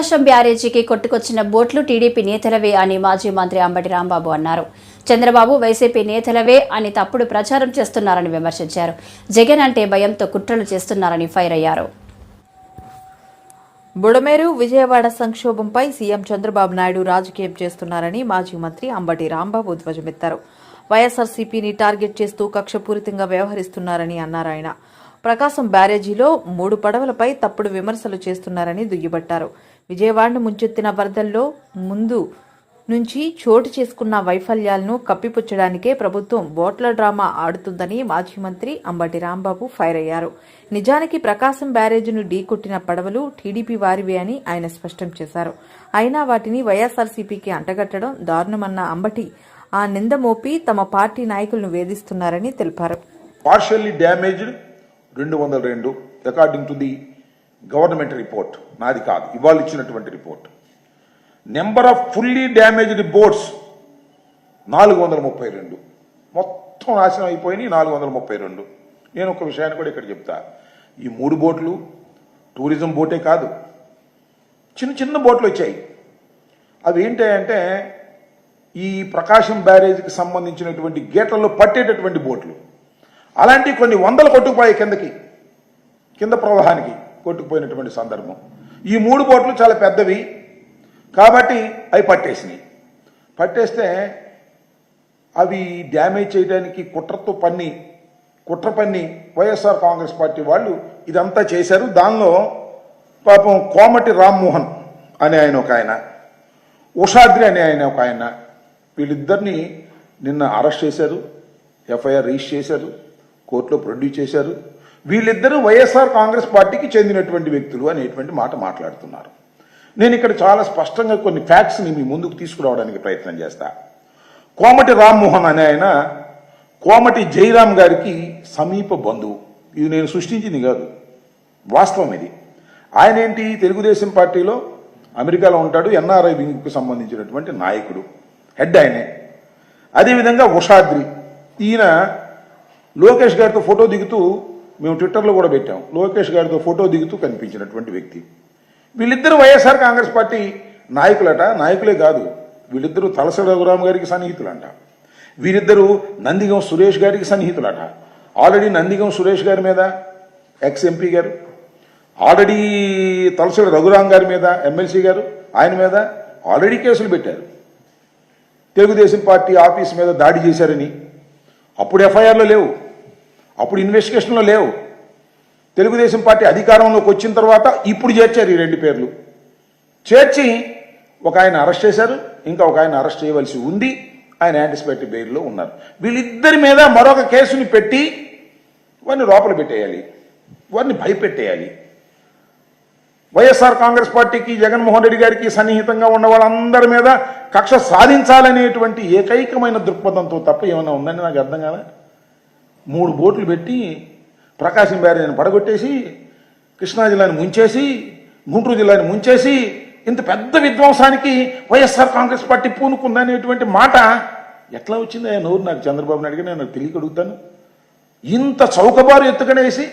ఆకాశం బ్యారేజీకి కొట్టుకొచ్చిన బోట్లు టీడీపీ నేతలవే అని మాజీ మంత్రి అంబటి రాంబాబు అన్నారు. చంద్రబాబు వైసీపీ నేతలవే అని తప్పుడు ప్రచారం చేస్తున్నారని విమర్శించారు. జగన్ అంటే భయంతో కుట్రలు చేస్తున్నారని ఫైర్ అయ్యారు. బుడమేరు విజయవాడ సంక్షోభంపై సీఎం చంద్రబాబు నాయుడు రాజకీయం చేస్తున్నారని మాజీ మంత్రి అంబటి రాంబాబు ధ్వజమెత్తారు. వైఎస్ఆర్సీపీని టార్గెట్ చేస్తూ కక్షపూరితంగా వ్యవహరిస్తున్నారని అన్నారు ఆయన. ప్రకాశం బ్యారేజీలో మూడు పడవలపై తప్పుడు విమర్శలు చేస్తున్నారని దుయ్యబట్టారు. విజయవాడను ముంచెత్తిన వరదల్లో ముందు నుంచి చోటు చేసుకున్న వైఫల్యాలను కప్పిపుచ్చడానికే ప్రభుత్వం బోట్ల డ్రామా ఆడుతుందని మాజీ మంత్రి అంబటి రాంబాబు ఫైర్ అయ్యారు. నిజానికి ప్రకాశం బ్యారేజీను ఢీకొట్టిన పడవలు టీడీపీ వారివే అని ఆయన స్పష్టం చేశారు. అయినా వాటిని వైఎస్ఆర్సీపీకి అంటగట్టడం దారుణమన్న అంబటి ఆ నింద మోపి తమ పార్టీ నాయకులను వేధిస్తున్నారని తెలిపారు. పార్షియల్లీ డ్యామేజ్డ్ రెండు వందల రెండు according to the government report. నాది కాదు. ఇవాళ ఇచ్చినటువంటి report. Number of fully damaged boats నాలుగు వందల ముప్పై రెండు. మొత్తం నాశనం అయిపోయినాయి నాలుగు వందల ముప్పై రెండు. నేను ఒక విషయాన్ని కూడా ఇక్కడ చెప్తా. ఈ మూడు బోట్లు టూరిజం బోటే కాదు. చిన్న చిన్న బోట్లు వచ్చాయి. అవి ఏంటంటే ఈ ప్రకాశం బ్యారేజ్కి సంబంధించినటువంటి గేట్లలో పట్టేటటువంటి బోట్లు. అలాంటి కొన్ని వందలు కొట్టుకుపోయాయి కిందకి కింద ప్రవాహానికి. కొట్టుకుపోయినటువంటి సందర్భం. ఈ మూడు బోట్లు చాలా పెద్దవి కాబట్టి అవి పట్టేసినాయి. పట్టేస్తే అవి డ్యామేజ్ చేయడానికి కుట్రతో పన్ని కుట్ర పన్ని వైఎస్ఆర్ కాంగ్రెస్ పార్టీ వాళ్ళు ఇదంతా చేశారు. దానిలో పాపం కోమటి రామ్మోహన్ అనే ఆయన ఒక ఆయన ఉషాద్రి అనే ఆయన ఒక ఆయన వీళ్ళిద్దరిని నిన్న అరెస్ట్ చేశారు ఎఫ్ఐఆర్ రిజిస్టర్ చేశారు కోర్టులో ప్రొడ్యూస్ చేశారు. వీళ్ళిద్దరూ వైఎస్ఆర్ కాంగ్రెస్ పార్టీకి చెందినటువంటి వ్యక్తులు అనేటువంటి మాట మాట్లాడుతున్నారు. నేను ఇక్కడ చాలా స్పష్టంగా కొన్ని ఫ్యాక్ట్స్ని మీ ముందుకు తీసుకురావడానికి ప్రయత్నం చేస్తా. కోమటి రామ్మోహన్ అనే ఆయన కోమటి జయరాం గారికి సమీప బంధువు. ఇది నేను సృష్టించింది కాదు వాస్తవం ఇది. ఆయన ఏంటి? తెలుగుదేశం పార్టీలో అమెరికాలో ఉంటాడు ఎన్ఆర్ఐ వింగ్కు సంబంధించినటువంటి నాయకుడు హెడ్ ఆయనే. అదేవిధంగా ఉషాద్రి. ఈయన లోకేష్ గారితో ఫోటో దిగుతూ మేము ట్విట్టర్లో కూడా పెట్టాం. లోకేష్ గారితో ఫోటో దిగుతూ కనిపించినటువంటి వ్యక్తి. వీళ్ళిద్దరు వైఎస్ఆర్ కాంగ్రెస్ పార్టీ నాయకులట నాయకులే కాదు వీళ్ళిద్దరూ తలసరి రఘురామ్ గారికి సన్నిహితులంట. వీరిద్దరూ నందిగం సురేష్ గారికి సన్నిహితులట. ఆల్రెడీ నందిగం సురేష్ గారి మీద ఎక్స్ ఎంపీ గారు ఆల్రెడీ తలసరి రఘురామ్ గారి మీద ఎమ్మెల్సీ గారు ఆయన మీద ఆల్రెడీ కేసులు పెట్టారు. తెలుగుదేశం పార్టీ ఆఫీస్ మీద దాడి చేశారని. అప్పుడు ఎఫ్ఐఆర్లో లేవు. అప్పుడు ఇన్వెస్టిగేషన్లో లేవు. తెలుగుదేశం పార్టీ అధికారంలోకి వచ్చిన తర్వాత ఇప్పుడు చేర్చారు ఈ రెండు పేర్లు. చేర్చి ఒక ఆయన అరెస్ట్ చేశారు ఇంకా ఒక ఆయన అరెస్ట్ చేయవలసి ఉంది ఆయన యాంటిసిపేటరీ బెయిల్లో ఉన్నారు. వీళ్ళిద్దరి మీద మరొక కేసుని పెట్టి వారిని లోపల పెట్టేయాలి. వారిని భయపెట్టేయాలి. వైఎస్ఆర్ కాంగ్రెస్ పార్టీకి జగన్మోహన్ రెడ్డి గారికి సన్నిహితంగా ఉన్న వాళ్ళందరి మీద కక్ష సాధించాలనేటువంటి ఏకైకమైన దృక్పథంతో తప్ప ఏమైనా ఉందని నాకు అర్థం కాలే మూడు బోట్లు పెట్టి ప్రకాశం బ్యారేజ్ని పడగొట్టేసి కృష్ణా జిల్లాని ముంచేసి గుంటూరు జిల్లాని ముంచేసి ఇంత పెద్ద విధ్వంసానికి వైఎస్ఆర్ కాంగ్రెస్ పార్టీ పూనుకుందనేటువంటి మాట ఎట్లా వచ్చింది ఆయన నోరు? నాకు చంద్రబాబు నాయుడు నేను తెలియక అడుగుతాను. ఇంత చౌకబారు ఎత్తుకనేసి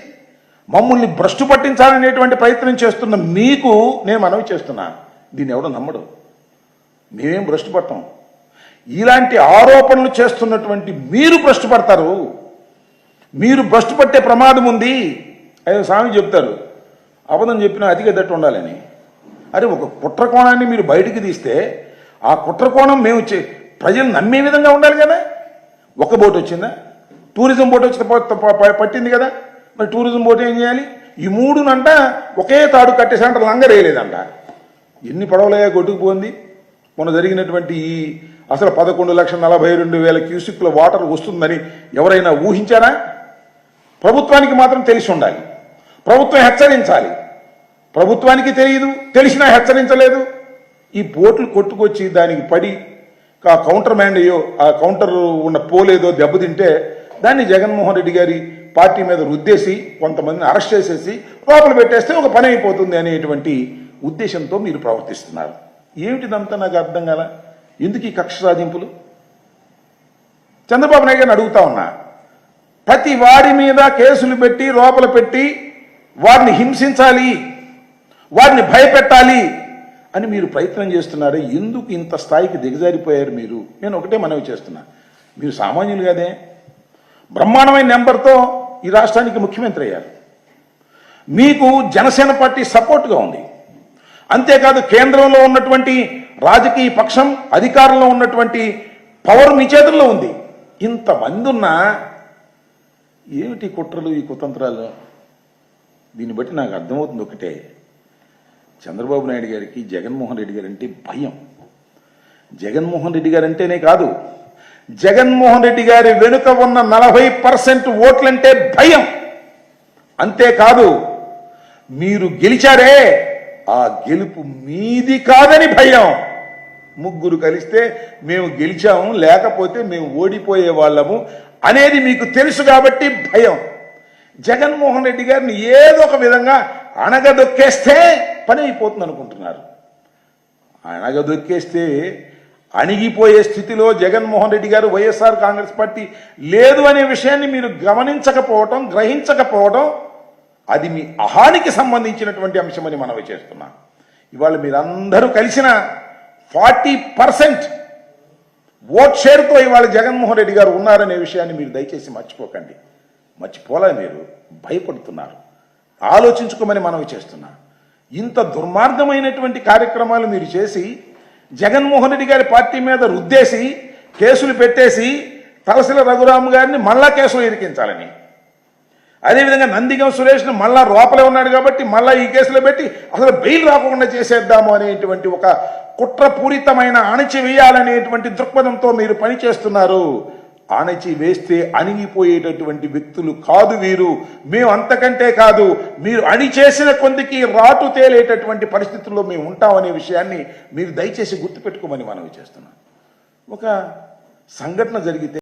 మమ్మల్ని భ్రష్టు పట్టించాలనేటువంటి ప్రయత్నం చేస్తున్న మీకు నేను మనవి చేస్తున్నా. దీన్ని ఎవడో నమ్మడు. మేమేం భ్రష్టు పడతాం ఇలాంటి ఆరోపణలు చేస్తున్నటువంటి మీరు భ్రష్టు పడతారు. మీరు భ్రష్టు పట్టే ప్రమాదం ఉంది. అదే స్వామి చెప్తారు. అబద్ధం చెప్పిన అతిగా దట్టు ఉండాలని. అరే ఒక కుట్ర కోణాన్ని మీరు బయటికి తీస్తే ఆ కుట్ర కోణం మేము చే- ప్రజలు నమ్మే విధంగా ఉండాలి కదా? ఒక బోట్ వచ్చిందా? టూరిజం బోట్ వచ్చి పట్టింది కదా? మరి టూరిజం బోట్ ఏం చేయాలి? ఈ మూడునంట ఒకే తాడు కట్టేసంట లంగరేయలేదంట. ఎన్ని పడవలయ్యా కొట్టుకుపోయింది మొన్న జరిగినటువంటి ఈ అసలు పదకొండు లక్షల నలభై రెండు వేల క్యూసిక్ల వాటర్ వస్తుందని ఎవరైనా ఊహించారా? ప్రభుత్వానికి మాత్రం తెలిసి ఉండాలి. ప్రభుత్వం హెచ్చరించాలి. ప్రభుత్వానికి తెలియదు తెలిసినా హెచ్చరించలేదు. ఈ బోట్లు కొట్టుకొచ్చి దానికి పడి ఆ కౌంటర్ మ్యాండ్ అయ్యో ఆ కౌంటర్ ఉన్న పోలేదో దెబ్బతింటే దాన్ని జగన్మోహన్ రెడ్డి గారి పార్టీ మీద రుద్దేసి కొంతమందిని అరెస్ట్ చేసేసి లోపల పెట్టేస్తే ఒక పని అయిపోతుంది అనేటువంటి ఉద్దేశంతో మీరు ప్రవర్తిస్తున్నారు. ఏమిటిదంతా నాకు అర్థం కాల? ఎందుకు ఈ కక్ష సాధింపులు? చంద్రబాబు నాయుడు గారిని అడుగుతా ఉన్నా. ప్రతి వాడి మీద కేసులు పెట్టి లోపల పెట్టి వారిని హింసించాలి వారిని భయపెట్టాలి అని మీరు ప్రయత్నం చేస్తున్నారు ఎందుకు ఇంత స్థాయికి దిగజారిపోయారు మీరు? నేను ఒకటే మనవి చేస్తున్నా. మీరు సామాన్యులు కాదే. బ్రహ్మాండమైన నెంబర్తో ఈ రాష్ట్రానికి ముఖ్యమంత్రి అయ్యారు. మీకు జనసేన పార్టీ సపోర్ట్గా ఉంది. అంతేకాదు కేంద్రంలో ఉన్నటువంటి రాజకీయ పక్షం అధికారంలో ఉన్నటువంటి పవర్ మీ చేతుల్లో ఉంది. ఇంతమంది ఉన్నా ఏమిటి కుట్రలు ఈ కుతంత్రాలు? దీన్ని బట్టి నాకు అర్థమవుతుంది ఒకటే. చంద్రబాబు నాయుడు గారికి జగన్మోహన్ రెడ్డి గారంటే భయం. జగన్మోహన్ రెడ్డి గారంటేనే కాదు జగన్మోహన్ రెడ్డి గారి వెనుక ఉన్న నలభై పర్సెంట్ ఓట్లంటే భయం. అంతేకాదు మీరు గెలిచారే ఆ గెలుపు మీది కాదని భయం. ముగ్గురు కలిస్తే మేము గెలిచాము లేకపోతే మేము ఓడిపోయే వాళ్ళము అనేది మీకు తెలుసు కాబట్టి భయం. జగన్మోహన్ రెడ్డి గారిని ఏదో ఒక విధంగా అణగదొక్కేస్తే పని అయిపోతుంది అనుకుంటున్నారు. అణగదొక్కేస్తే అణిగిపోయే స్థితిలో జగన్మోహన్ రెడ్డి గారు వైఎస్ఆర్ కాంగ్రెస్ పార్టీ లేదు అనే విషయాన్ని మీరు గమనించకపోవటం గ్రహించకపోవటం అది మీ అహానికి సంబంధించినటువంటి అంశమని మనవి చేస్తున్నాం. ఇవాళ మీరందరూ కలిసిన ఫార్టీ పర్సెంట్ ఓట్ షేర్తో ఇవాళ జగన్మోహన్ రెడ్డి గారు ఉన్నారనే విషయాన్ని మీరు దయచేసి మర్చిపోకండి. మర్చిపోలే మీరు భయపడుతున్నారు. ఆలోచించుకోమని మనవి చేస్తున్నా. ఇంత దుర్మార్గమైనటువంటి కార్యక్రమాలు మీరు చేసి జగన్మోహన్ రెడ్డి గారి పార్టీ మీద రుద్దేసి కేసులు పెట్టేసి తలసిల రఘురామ్ గారిని మళ్ళా కేసులు ఇరికించాలని అదేవిధంగా నందిగం సురేష్ను మళ్ళా లోపలే ఉన్నాడు కాబట్టి మళ్ళా ఈ కేసులో పెట్టి అసలు బెయిల్ రాకుండా చేసేద్దాము అనేటువంటి ఒక కుట్రపూరితమైన అణచివేయాలనేటువంటి దృక్పథంతో మీరు పనిచేస్తున్నారు. అణచి వేస్తే అణిగిపోయేటటువంటి వ్యక్తులు కాదు వీరు. మేము అంతకంటే కాదు మీరు అణిచేసిన కొందికి రాటు తేలేటటువంటి పరిస్థితుల్లో మేము ఉంటామనే విషయాన్ని మీరు దయచేసి గుర్తుపెట్టుకోమని మనవి చేస్తున్నాం ఒక సంఘటన జరిగితే